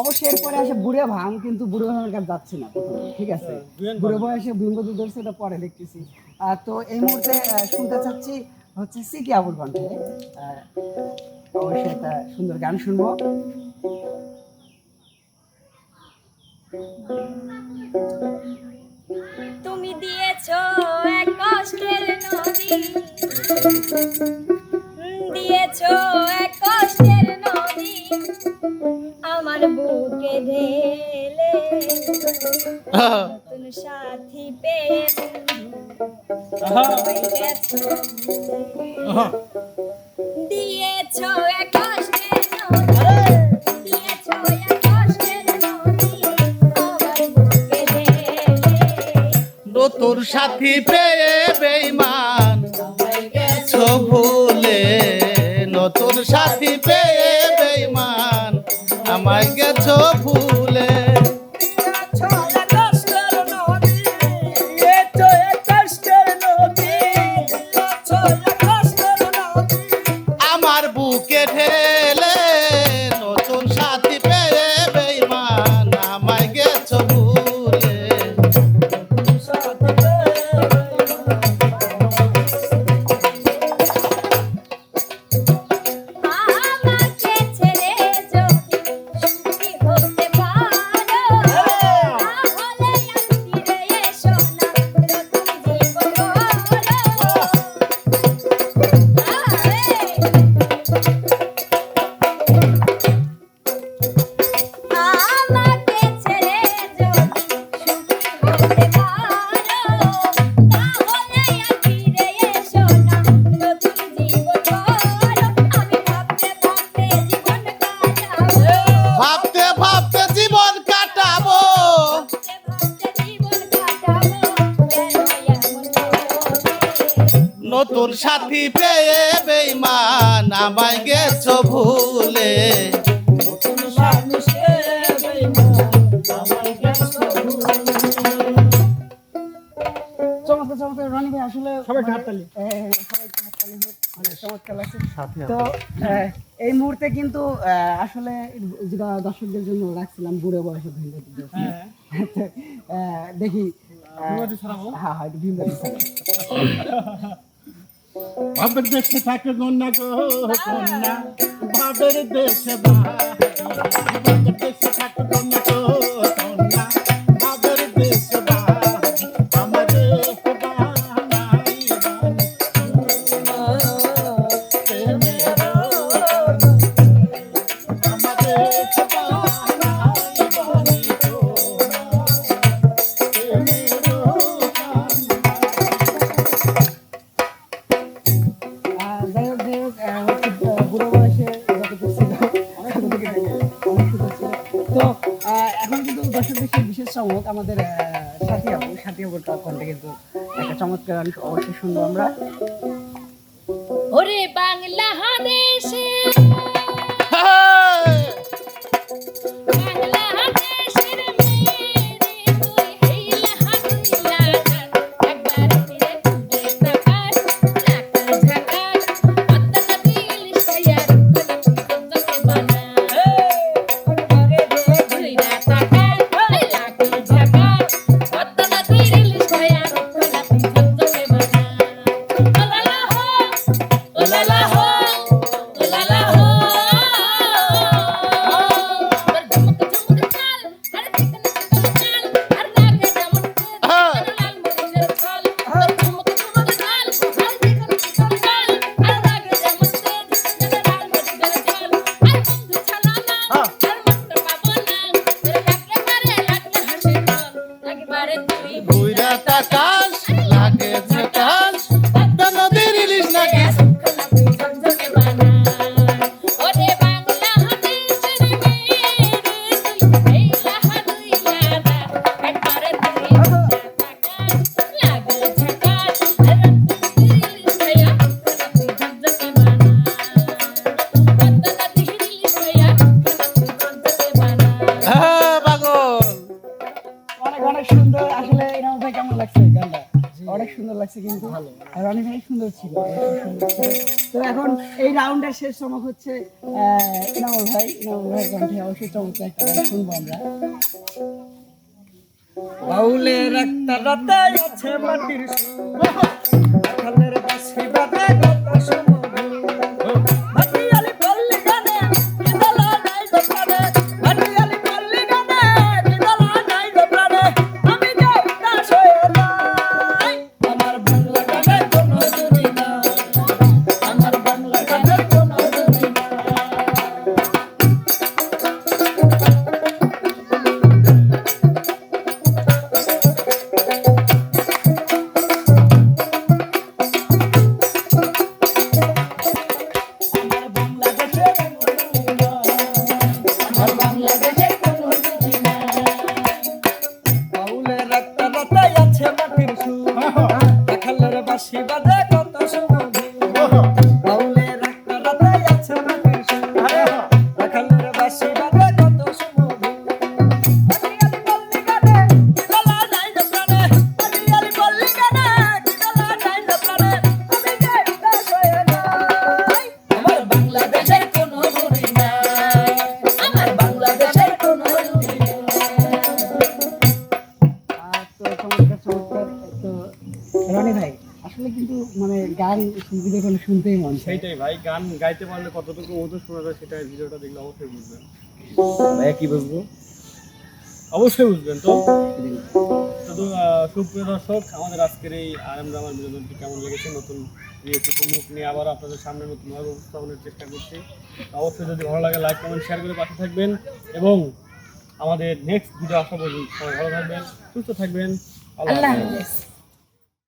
অবশ্যই এরপরে আসে বুড়ে ভাঙ, কিন্তু বুড়ে ভাঙের কাছে যাচ্ছি না। ঠিক আছে? বুড়ে বয়সে বিম্বদু ধরছে, এটা পরে দেখতেছি। তো এই মুহূর্তে শুনতে চাচ্ছি হচ্ছে সিটি আবুর কণ্ঠে অবশ্যই একটা সুন্দর গান শুনব। তুমি দিয়েছ এক কষ্টের নদী। দিয়েছ এক কষ্টের নদী। আমার বুকে ঢেলে নতুন সাথী পেয়ে সাথী পেয়ে বেইমান ভুলে নতুন সাথী পেয়ে বেইমান আমায় গেছো নতুন সাথী পেয়ে বেইমান আমায় গেছো ভুলে। চমৎকার চমৎকার রনি ভাই আসলে সবাই হাততালি। এ, সবাই হাততালি হোক। মানে চমৎকার লাগছে। তো এই মুহূর্তে কিন্তু আহ, আসলে যেটা দর্শকদের জন্য রাখছিলাম বুড়ো বয়সে ভীমবাতি দেখি আহ, হ্যাঁ হ্যাঁ বাবের দেশে থাকে কন্যা গো কন্যা। বাবের দেশে বাবের দেশে থাকে কন্যা চমক আমাদের সাথী আপু সাথী আপুর কণ্ঠে কিন্তু একটা চমৎকার অবশ্যই শুনব আমরা। ওরে বাংলাদেশে বাংলাদেশের আর অনেক ভাই সুন্দর ছিল। তো এখন এই রাউন্ডের শেষ চমক হচ্ছে আহ, ইনামুল ভাই। নামল ভাই কণ্ঠে অবশ্যই চমৎকার একটা গান শুনব আমরা। বাউলের একটা রাতে আছে মাটির শুনতেই মন চায়। সেইটাই ভাই গান গাইতে পারলে কতটুকু মধুর শোনা যায় সেটা ভিডিওটা দেখলে অবশ্যই বুঝবেন। ভাইয়া কি বুঝব? অবশ্যই বুঝবেন। তো শুধু সুপ্রিয় দর্শক আমাদের আজকের এই আর এম রামার বিনোদনটি কেমন লেগেছে? নতুন কিছু মুখ নিয়ে আবার আপনাদের সামনে নতুনভাবে উপস্থাপনের চেষ্টা করছি। অবশ্যই যদি ভালো লাগে লাইক কমেন্ট শেয়ার করে পাশে থাকবেন এবং আমাদের নেক্সট ভিডিও আসা পর্যন্ত সবাই ভালো থাকবেন সুস্থ থাকবেন। আল্লাহ। হাফেজ।